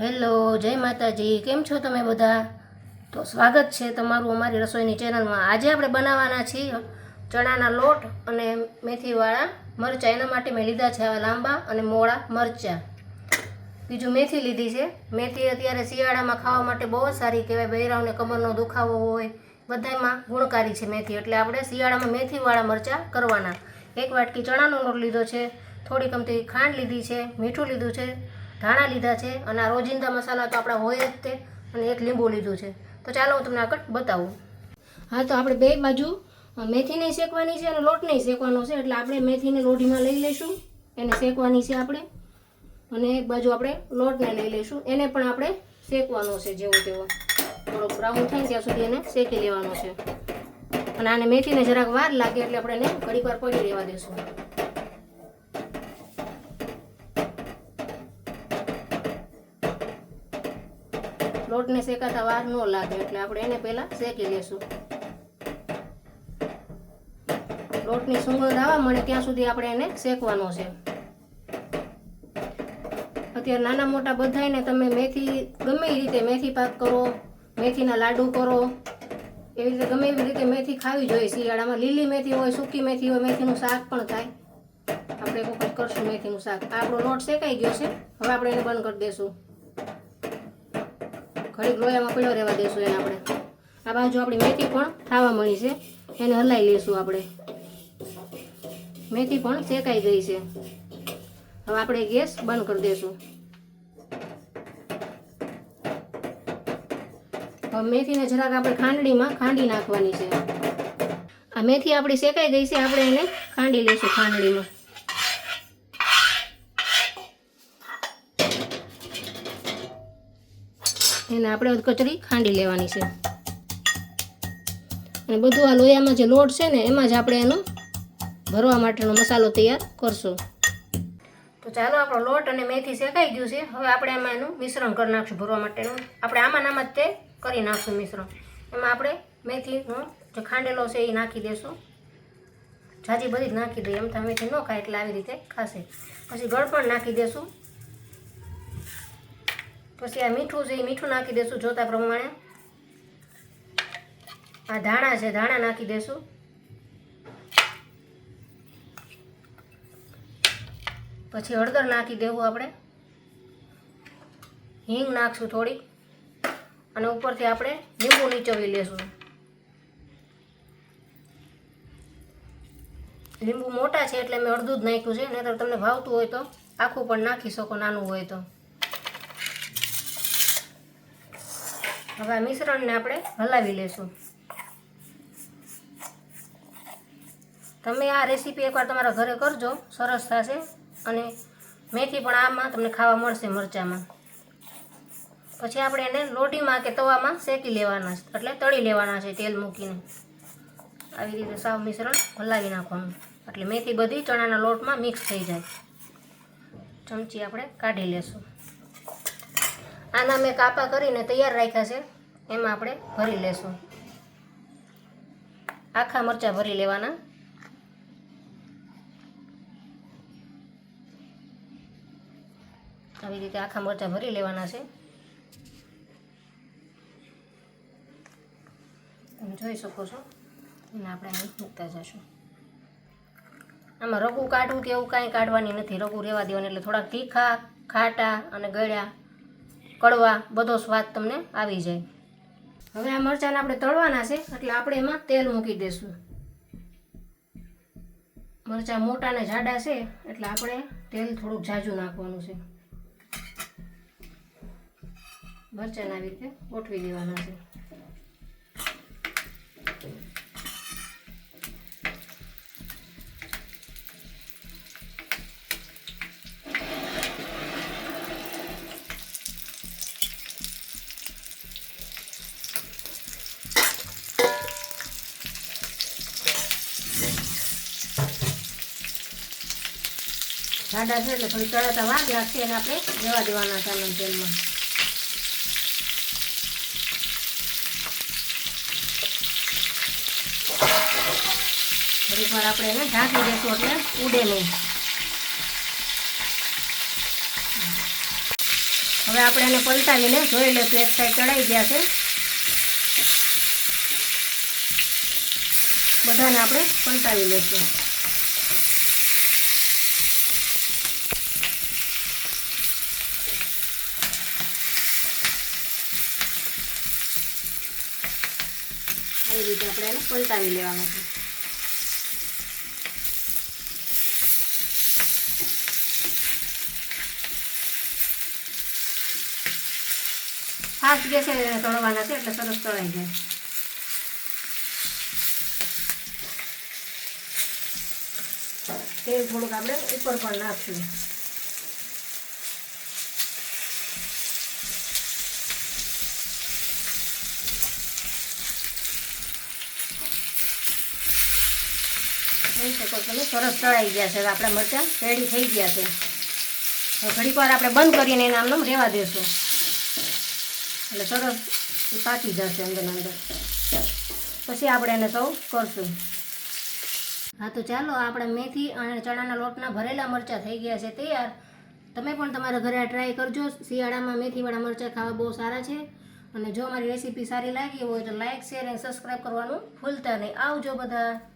Hello, જય માતાજી. કેમ છો તમે બધા? તો સ્વાગત છે તમારું અમારી રસોઈની ચેનલમાં. આજે આપણે બનાવવાના છીએ ચણાના લોટ અને મેથીવાળા મરચાં. એના માટે મેં લીધા છે આવા લાંબા અને મોળા મરચાં. બીજું મેથી લીધી છે. મેથી અત્યારે શિયાળામાં ખાવા માટે બહુ જ સારી કહેવાય. બૈરાઓને કમરનો દુખાવો હોય. બધામાં ગુણકારી છે મેથી. એટલે આપણે શિયાળામાં મેથીવાળા મરચાં કરવાના. એક વાટકી ચણાનો લોટ લીધો છે. થોડી કમતી ખાંડ લીધી છે. મીઠું લીધું છે. ધાણા લીધા છે અને આ રોજિંદા મસાલા તો આપણા હોય જ તે. અને એક લીંબુ લીધું છે. તો ચાલો હું તમને આગળ બતાવું. હા, તો આપણે બે બાજુ મેથી શેકવાની છે અને લોટ નહીં શેકવાનો છે. એટલે આપણે મેથીને લોઢીમાં લઈ લઈશું. એને શેકવાની છે આપણે. અને એક બાજુ આપણે લોટને લઈ લઈશું. એને પણ આપણે શેકવાનો છે જેવો તેવો. થોડોક બ્રાઉન થાય ત્યાં સુધી એને શેકી લેવાનો છે. અને આને મેથીને જરાક વાર લાગે એટલે આપણે એને ઘડીક વાર પડી રહેવા દેશું. લોટને શેકાતા વાર ન લાગે, એટલે આપણે એને પહેલાં શેકી લેશું. લોટની સુગંધ આવવા મળે ત્યાં સુધી આપણે એને શેકવાનો છે. અત્યારે નાના મોટા બધાને તમે મેથી ગમે રીતે મેથી પાક કરો, મેથીના લાડુ કરો, એવી રીતે ગમે એવી રીતે મેથી ખાવી જોઈએ. શિયાળામાં લીલી મેથી હોય, સૂકી મેથી હોય, મેથીનું શાક પણ થાય. આપણે એક વખત કરશું મેથીનું શાક. આપણો લોટ શેકાઈ ગયો છે. હવે આપણે એને બંધ કરી દઈશું ઘડીક લોયામાં પડ્યો રહેવા દઈશું એને આપણે. આ બાજુ આપણી મેથી પણ ખાવા મળી છે. એને હલાવી લઈશું આપણે. મેથી પણ શેકાઈ ગઈ છે. હવે આપણે ગેસ બંધ કરી દઈશું હવે મેથીને જરાક આપણે ખાંડણીમાં ખાંડી નાખવાની છે. આ મેથી આપણી શેકાઈ ગઈ છે. આપણે એને ખાંડી લઈશું ખાંડણીમાં એને આપણે કચડી ખાંડી લેવાની છે. અને બધું આ લોયામાં જે લોટ છે ને, એમાં જ આપણે એનો ભરવા માટેનો મસાલો તૈયાર કરશું. તો ચાલો, આપણો લોટ અને મેથી શેકાઈ ગયું છે. હવે આપણે એમાં એનું મિશ્રણ કરી નાખશું ભરવા માટેનું. આપણે આમાં આમાં જ તે કરી નાખશું મિશ્રણ. એમાં આપણે મેથીનો જે ખાંડેલો છે એ નાખી દેશું. જાજી બધી જ નાખી દઈએ એમ તો મેથી ન ખાય એટલે આવી રીતે ખાશે. પછી ગળ પણ નાખી દેશું. પછી આ મીઠું છે, એ મીઠું નાખી દેશું જોતા પ્રમાણે. આ ધાણા છે, ધાણા નાખી દેશું. પછી હળદર નાખી દેવું આપણે. હિંગ નાખશું થોડી અને ઉપરથી આપણે લીંબુ નીચોવી લેશું. લીંબુ મોટા છે એટલે મેં અડધું જ નાખ્યું છે, નહીંતર તમને ભાવતું હોય તો આખું પણ નાખી શકો, નાનું હોય તો. હવે આ મિશ્રણને આપણે હલાવી લેશું. તમે આ રેસીપી એકવાર તમારા ઘરે કરજો, સરસ થશે અને મેથી પણ આમાં તમને ખાવા મળશે મરચાંમાં. પછી આપણે એને લોટીમાં કે તવામાં શેકી લેવાના છે, એટલે તળી લેવાના છે તેલ મૂકીને. આવી રીતે સાવ મિશ્રણ હલાવી નાખવાનું, એટલે મેથી બધી ચણાના લોટમાં મિક્સ થઈ જાય. ચમચી આપણે કાઢી લેશું. આના મેં કાપા કરીને તૈયાર રાખ્યા છે. એમાં આપણે ભરી લેશું. આખા મરચાં ભરી લેવાના. આવી રીતે આખા મરચાં ભરી લેવાના છે. તમે જોઈ શકો છો. એને આપણે અહીં મૂકતા જશું. આમાં રગું કાઢવું કે એવું કાંઈ કાઢવાની નથી. રગું રહેવા દેવાની એટલે થોડાક તીખા, ખાટા અને ગળ્યા કડવા બધો સ્વાદ તમને આવી જાય. હવે આ મરચાંને આપણે તળવાના છે, એટલે આપણે એમાં તેલ મૂકી દઈશું મરચાં મોટા ને જાડા છે, એટલે આપણે તેલ થોડુંક ઝાઝું નાખવાનું છે. મરચાંને આવી રીતે ગોઠવી દેવાના છે. જાડા છે એટલે થોડી તળાતા વાર લાગશે એને આપણે જવા દેવાના છે આનંદ તેલમાં થોડીક વાર આપણે એને ઢાંકી દઈશું એટલે ઉડે નહીં. હવે આપણે એને પલટાવીને જોઈ લઈશું, એક સાઈડ ચડાઈ ગયા છે. બધાને આપણે પલટાવી લઈશું. આવી રીતે આપણે એને પલટાવી લેવાનું છે. ફાસ્ટ ગેસે તળવાના છે એટલે સરસ તળાઈ જાય. તેલ થોડુંક આપણે ઉપર પણ નાખશું. જોઈ શકો તમે સરસ તળાઈ ગયા છે. આપણે મરચાં રેડી થઈ ગયા છે. હવે ઘડીક વાર આપણે બંધ કરીને એના આમનામ રહેવા દેશું. એટલે સરસ પાકી જશે અંદર અંદર. પછી આપણે એને સૌ કરશું. હા, તો ચાલો, આપણે મેથી અને ચણાના લોટના ભરેલા મરચાં થઈ ગયા છે તૈયાર. તમે પણ તમારા ઘરે આ ટ્રાય કરજો. શિયાળામાં મેથીવાળા મરચાં ખાવા બહુ સારા છે. અને જો મારી રેસીપી સારી લાગી હોય તો લાઇક શેર અને સબસ્ક્રાઈબ કરવાનું ભૂલતા નહીં. આવજો બધા.